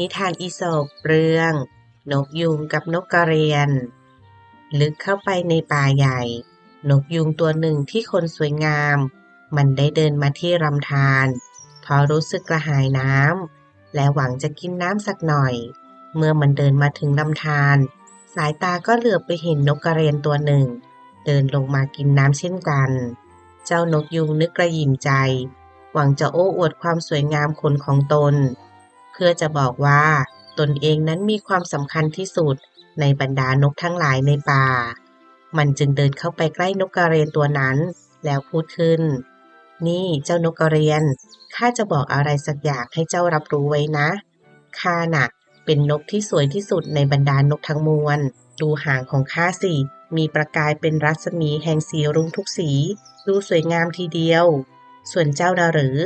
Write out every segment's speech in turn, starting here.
นิทานอีสปเรื่อง นกยุงกับนกกระเรียน ลึกเข้าไปในป่าใหญ่ นกยุงตัวหนึ่งที่คนสวยงาม มันได้เดินมาที่ลำธารเพราะรู้สึกกระหายน้ำและหวังจะกินน้ำสักหน่อย เมื่อมันเดินมาถึงลำธารสายตาก็เหลือบไปเห็นนกกระเรียนตัวหนึ่ง เดินลงมากินน้ำเช่นกัน เจ้านกยุงนึกกระหยิมใจ หวังจะโอ้อวดความสวยงามขนของตน พื่อจะบอกว่า ตนเองนั้นมีความสำคัญที่สุดในบรรดานกทั้งหลายในป่า มันจึงเดินเข้าไปใกล้นกกระเรียนตัวนั้น แล้วพูดขึ้น นี่เจ้านกกระเรียน ข้าจะบอกอะไรสักอย่างให้เจ้ารับรู้ไว้นะ ข้าน่ะ เป็นนกที่สวยที่สุดในบรรดานกทั้งมวล ดูหางของข้าสิ มีประกายเป็นรัศมีแห่งสีรุ้งทุกสี ดูสวยงามทีเดียว ส่วนเจ้านะหรือ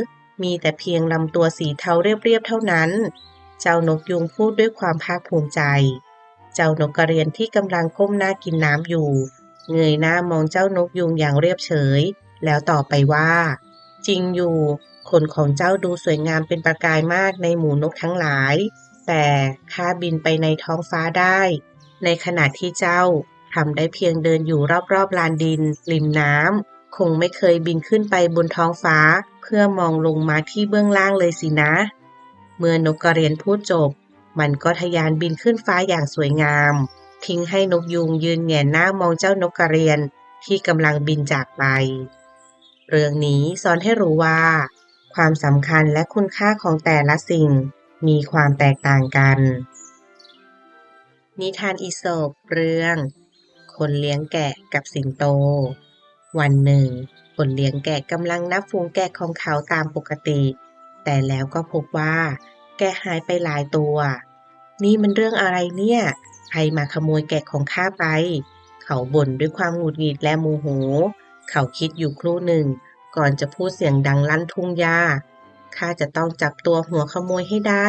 มีแต่เพียงลำตัวสีเทาเรียบๆเท่านั้น เจ้านกยุงพูดด้วยความภาคภูมิใจ เจ้านกกระเรียนที่กำลังก้มหน้ากินน้ำอยู่ เงยหน้ามองเจ้านกยุงอย่างเรียบเฉย แล้วตอบไปว่า จริงอยู่ขนของเจ้าดูสวยงามเป็นประกายมากในหมู่นกทั้งหลาย แต่ข้าบินไปในท้องฟ้าได้ ในขณะที่เจ้าทำได้เพียงเดินอยู่รอบๆลานดิน ริมน้ำ คงไม่เคยบินขึ้นไปบนท้องฟ้า เพื่อมองลงมาที่เบื้องล่างเลยสินะ เมื่อนกกระเรียนพูดจบ มันก็ทะยานบินขึ้นฟ้าอย่างสวยงาม ทิ้งให้นกยุงยืนแหงนหน้ามองเจ้านกกระเรียนที่กำลังบินจากไป เรื่องนี้สอนให้รู้ว่า ความสำคัญและคุณค่าของแต่ละสิ่งมีความแตกต่างกัน นิทานอีสปเรื่อง คนเลี้ยงแกะกับสิงโต วันหนึ่งคนเลี้ยงแกะกำลังนับฝูงแกะของเขาตามปกติ แต่แล้วก็พบว่า แกะหายไปหลายตัว นี่มันเรื่องอะไรเนี่ย ใครมาขโมยแกะของข้าไป เขาบ่นด้วยความหงุดหงิดและโมโห เขาคิดอยู่ครู่หนึ่ง ก่อนจะพูดเสียงดังลั่นทุ่งหญ้าข้าจะต้องจับตัวหัวขโมยให้ได้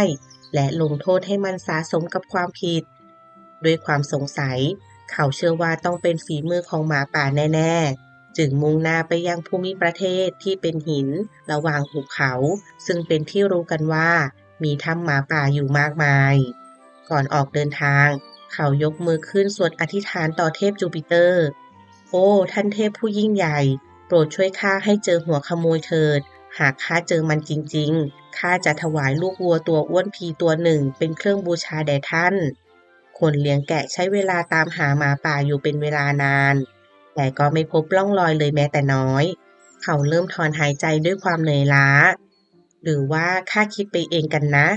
และลงโทษให้มันสะสมกับความผิด ด้วยความสงสัย เขาเชื่อว่าต้องเป็นฝีมือของหมาป่าแน่ ๆ จึงมุ่งหน้าไปยังภูมิประเทศที่เป็นหินระหว่างหุบเขา ซึ่งเป็นที่รู้กันว่ามีถ้ำหมาป่าอยู่มากมาย ก่อนออกเดินทาง เขายกมือขึ้นสวดอธิษฐานต่อเทพจูปิเตอร์ โอ้ ท่านเทพผู้ยิ่งใหญ่ โปรดช่วยข้าให้เจอหัวขโมยเถิด หากข้าเจอมันจริง ๆ ข้าจะถวายลูกวัวตัวอ้วนพีตัวหนึ่งเป็นเครื่องบูชาแด่ท่าน คนเลี้ยงแกะใช้เวลาตามหาหมาป่าอยู่เป็นเวลานาน แต่ก็ไม่พบร่องรอยเลยแม้แต่น้อย เขาเริ่มถอนหายใจด้วยความเหนื่อยล้า หรือว่าข้าคิดไปเองกันนะ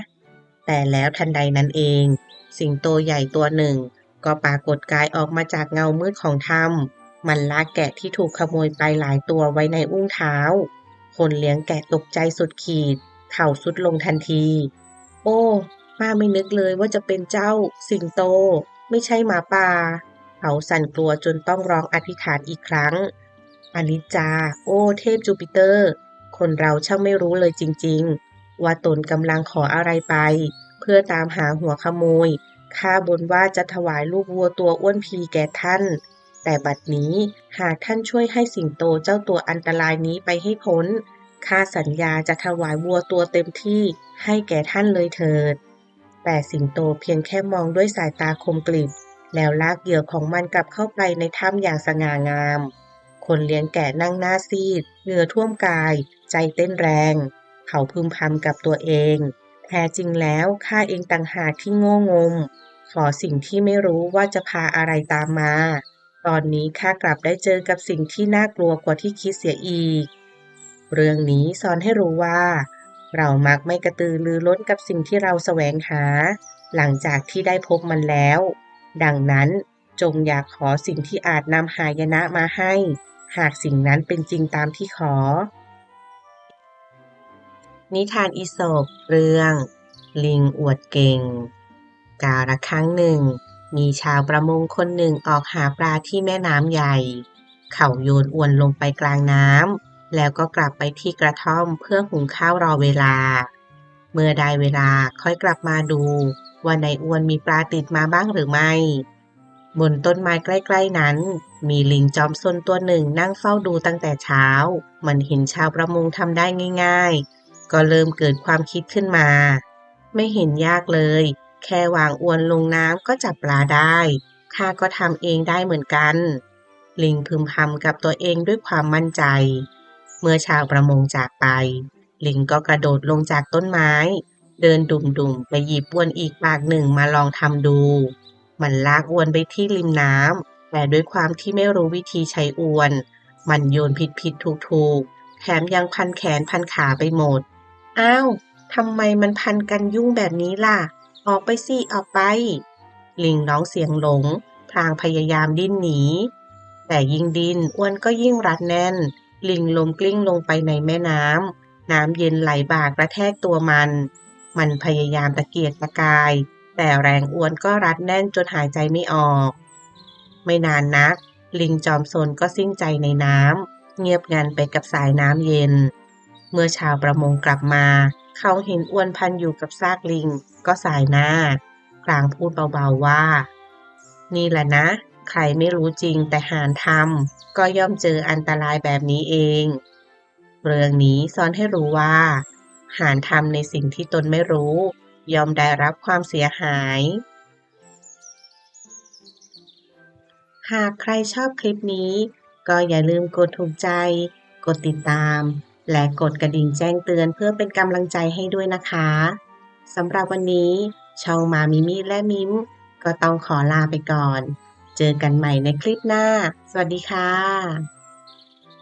แต่แล้วทันใดนั้นเอง สิงโตใหญ่ตัวหนึ่ง ก็ปรากฏกายออกมาจากเงามืดของถ้ำมันลากแกะที่ถูกขโมยไปหลายตัวไว้ในอุ้งเท้า คนเลี้ยงแกะตกใจสุดขีด เข่าสุดลงทันที โอ้ป้าไม่นึกเลยว่าจะเป็นเจ้าสิงโต ไม่ใช่หมาป่า เขาสั่นกลัวจนต้องร้องอธิษฐานอีกครั้ง อนิจจา โอ้เทพจูปิเตอร์ คนเราช่างไม่รู้เลยจริง ๆ ว่าตนกำลังขออะไรไป เพื่อตามหาหัวขโมย ข้าบนว่าจะถวายลูกวัวตัวอ้วนพีแก่ท่าน แต่บัดนี้หากท่านช่วยให้สิงโตเจ้าตัวอันตรายนี้ไปให้พ้น ข้าสัญญาจะถวายวัวตัวเต็มที่ให้แก่ท่านเลยเถิด แต่สิงโตเพียงแค่มองด้วยสายตาคมกริบ แล้วลากเหยื่อของมันกลับเข้าไปในถ้ำอย่างสง่างาม คนเลี้ยงแกะนั่งหน้าซีด เหงื่อท่วมกาย ใจเต้นแรง เขาพึมพำกับตัวเอง แท้จริงแล้วข้าเองต่างหากที่โง่งม ขอสิ่งที่ไม่รู้ว่าจะพาอะไรตามมา ตอนนี้ข้ากลับได้เจอกับสิ่งที่น่ากลัวกว่าที่คิดเสียอีก เรื่องนี้สอนให้รู้ว่า เรามักไม่กระตือรือร้นกับสิ่งที่เราแสวงหา หลังจากที่ได้พบมันแล้ว ดังนั้นจงอยากขอสิ่งที่อาจนำหายนะมาให้ หากสิ่งนั้นเป็นจริงตามที่ขอ นิทานอีสปเรื่อง ลิงอวดเก่ง กาละครั้งหนึ่ง มีชาวประมงคนหนึ่งออกหาปลาที่แม่น้ำใหญ่ เขาโยนอวนลงไปกลางน้ำแล้วก็กลับไปที่กระท่อมเพื่อหุงข้าวรอเวลา เมื่อได้เวลาค่อยกลับมาดู ว่าในอวนมีปลาติดมาบ้างหรือไม่ บนต้นไม้ใกล้ ๆนั้น มีลิงจอมซนตัวหนึ่งนั่งเฝ้าดูตั้งแต่เช้า มันเห็นชาวประมงทำได้ง่าย ๆ ก็เริ่มเกิดความคิดขึ้นมา ไม่เห็นยากเลย แค่วางอวนลงน้ำก็จับปลาได้ข้าก็ทำเองได้เหมือนกัน ลิงพึมพำกับตัวเองด้วยความมั่นใจ เมื่อชาวประมงจากไป ลิงก็กระโดดลงจากต้นไม้ เดินดุ่มๆไปหยิบอวนอีกปากหนึ่งมาลองทำดู มันลากอวนไปที่ริมน้ำแต่ด้วยความที่ไม่รู้วิธีใช้อวน มันโยนผิดผิดถูกถูกๆ แถมยังพันแขนพันขาไปหมด อ้าวทำไมมันพันกันยุ่งแบบนี้ล่ะ ออกไปสิออกไป ลิงร้องเสียงหลงพลางพยายามดิ้นหนี แต่ยิ่งดิ้นอ้วนก็ยิ่งรัดแน่น ลิงลมกลิ้งลงไปในแม่น้ำน้ำเย็นไหลบ่ากระแทกตัวมัน มันพยายามตะเกียกตะกาย แต่แรงอ้วนก็รัดแน่นจนหายใจไม่ออก ไม่นานนัก ลิงจอมซนก็สิ้นใจในน้ำเงียบงันไปกับสายน้ำเย็น เมื่อชาวประมงกลับมา เขาเห็นอ้วนพันอยู่กับซากลิง ก็สายหน้า กลางพูดเบาๆว่า นี่แหละนะ ใครไม่รู้จริงแต่หารทำก็ย่อมเจออันตรายแบบนี้เอง เรื่องนี้สอนให้รู้ว่า หารทำในสิ่งที่ตนไม่รู้ ยอมได้รับความเสียหาย หากใครชอบคลิปนี้ ก็อย่าลืมกดถูกใจ กดติดตาม และกดกระดิ่งแจ้งเตือนเพื่อเป็นกำลังใจให้ด้วยนะคะสำหรับวันนี้ ช่องมามิมิและมิมก็ต้องขอลาไปก่อน เจอกันใหม่ในคลิปหน้า สวัสดีค่ะ